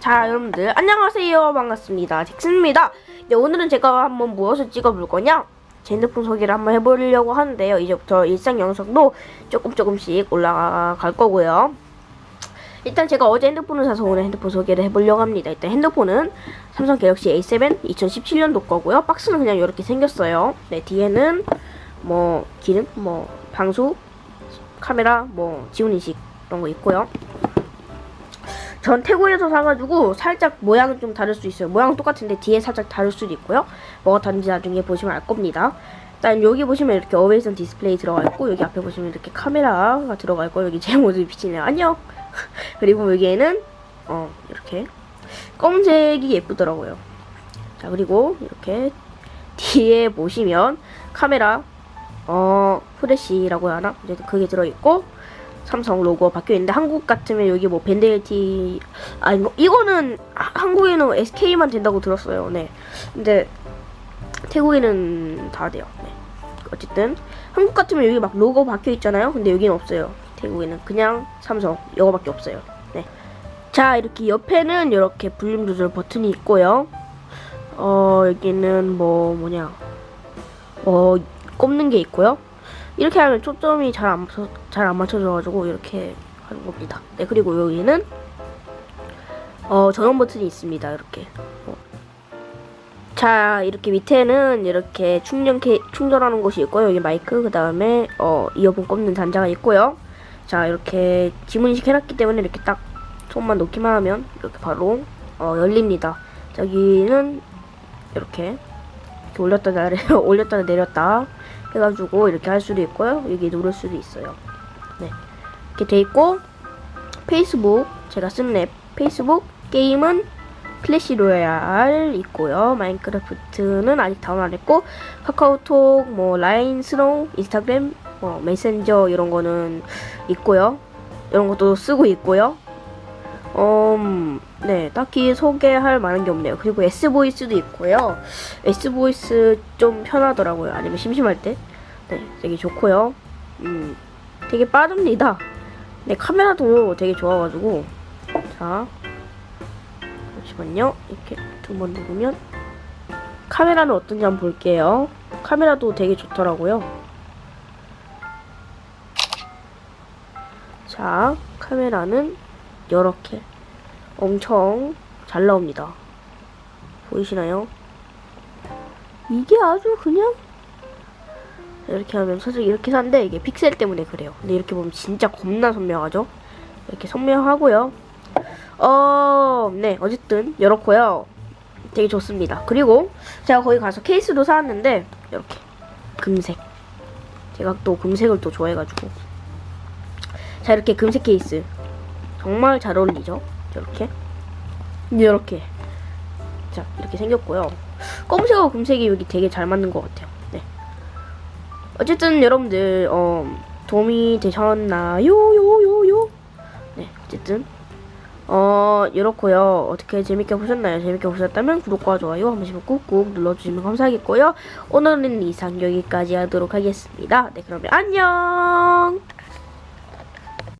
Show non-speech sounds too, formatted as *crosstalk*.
자 여러분들 안녕하세요. 반갑습니다. 잭슨입니다. 네 오늘은 제가 한번 무엇을 찍어볼 거냐? 제 핸드폰 소개를 한번 해보려고 하는데요. 이제부터 일상 영상도 조금 조금씩 올라갈 거고요. 일단 제가 어제 핸드폰을 사서 오늘 핸드폰 소개를 해보려고 합니다. 일단 핸드폰은 삼성 갤럭시 A7 2017년도 거고요. 박스는 그냥 이렇게 생겼어요. 네 뒤에는 뭐 기능 뭐 방수 카메라 뭐 지문 인식 이런 거 있고요 전 태국에서 사가지고 살짝 모양은 좀 다를 수 있어요. 모양은 똑같은데 뒤에 살짝 다를 수도 있고요. 뭐가 다른지 나중에 보시면 알 겁니다. 일단 여기 보시면 이렇게 어웨이선 디스플레이 들어가 있고 여기 앞에 보시면 이렇게 카메라가 들어가 있고 여기 제 모습이 비치네요. 안녕. *laughs* 그리고 여기에는 어 이렇게 검은색이 예쁘더라고요. 자 그리고 이렇게 뒤에 보시면 카메라 어 후레쉬라고 하나 어쨌든 그게 들어 있고 삼성 로고 박혀 있는데 한국 같으면 여기 뭐 밴드티 아 이거 이거는 하- 한국에는 SK만 된다고 들었어요. 네. 근데 태국에는 다 돼요. 네. 어쨌든 한국 같으면 여기 막 로고 박혀 있잖아요. 근데 여기는 없어요. 태국에는 그냥 삼성 이거밖에 없어요. 네. 자 이렇게 옆에는 이렇게 볼륨 조절 버튼이 있고요. 어 여기는 뭐 뭐냐 어 꼽는 게 있고요. 이렇게 하면 초점이 잘 안 잘 안 맞춰져가지고 이렇게 하는 겁니다. 네 그리고 여기는 어 전원 버튼이 있습니다. 이렇게. 어. 자 이렇게 밑에는 이렇게 충전 케 충전하는 곳이 있고요. 여기 마이크 그 다음에 어 이어폰 꼽는 단자가 있고요. 자 이렇게 지문 인식 해놨기 때문에 이렇게 딱 손만 놓기만 하면 이렇게 바로 어 열립니다. 저기는 이렇게 이렇게 올렸다 내려 *laughs* 올렸다 내렸다 해가지고 이렇게 할 수도 있고요. 여기 누를 수도 있어요. 네. 이렇게 돼 있고 페이스북 제가 쓰는 앱 페이스북 게임은 클래시 로얄 있고요. 마인크래프트는 아직 다운 안 했고 카카오톡 뭐 라인 스노우 인스타그램 뭐 메신저 이런 거는 있고요. 이런 것도 쓰고 있고요. 음, 네, 딱히 소개할 만한 게 없네요. 그리고 S 보이스도 있고요. S 보이스 좀 편하더라고요. 아니면 심심할 때, 네, 되게 좋고요. 음, 되게 빠릅니다. 네, 카메라도 되게 좋아가지고, 자, 잠시만요. 이렇게 두 번 누르면 카메라는 어떤지 한번 볼게요. 카메라도 되게 좋더라고요. 자, 카메라는 이렇게 엄청 잘 나옵니다. 보이시나요? 이게 아주 그냥 이렇게 하면 사실 이렇게 산데 이게 픽셀 때문에 그래요. 근데 이렇게 보면 진짜 겁나 선명하죠? 이렇게 선명하고요. 어, 네, 어쨌든 이렇고요. 되게 좋습니다. 그리고 제가 거기 가서 케이스도 사왔는데 이렇게 금색. 제가 또 금색을 또 좋아해가지고 자 이렇게 금색 케이스 정말 잘 어울리죠? 이렇게 이렇게 자 이렇게 생겼고요. 검은색하고 금색이 여기 되게 잘 맞는 것 같아요. 네. 어쨌든 여러분들 어, 도움이 되셨나요? 요요요. 네 어쨌든 어 이렇고요. 어떻게 재밌게 보셨나요? 재밌게 보셨다면 구독과 좋아요 한 번씩 꾹꾹 눌러주시면 감사하겠고요. 오늘은 이상 여기까지 하도록 하겠습니다. 네 그러면 안녕.